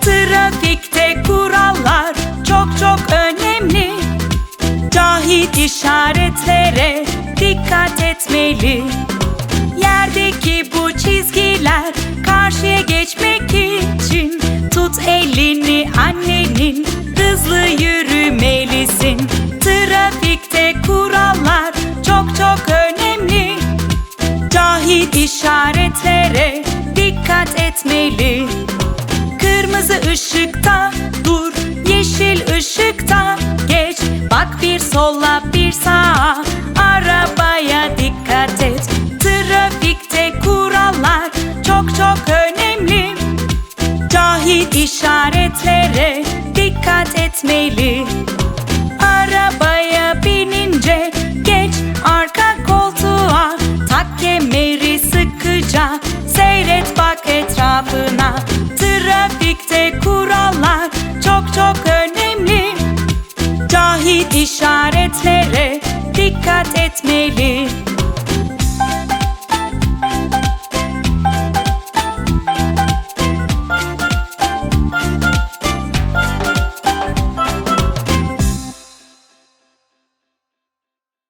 Trafikte kurallar çok çok önemli. Cahit işaretlere dikkat etmeli. Yerdeki bu çizgiler karşıya geçmek için Tut elini annenin hızlı yürü Cahil işaretlere dikkat etmeli. Kırmızı ışıkta dur, yeşil ışıkta geç. Bak bir sola bir sağa, arabaya dikkat et. Trafikte kurallar çok çok önemli. Cahil işaretlere dikkat etmeli sıkıca seyret bak etrafına. Trafikte kurallar çok çok önemli. Cahil işaretlere dikkat etmeli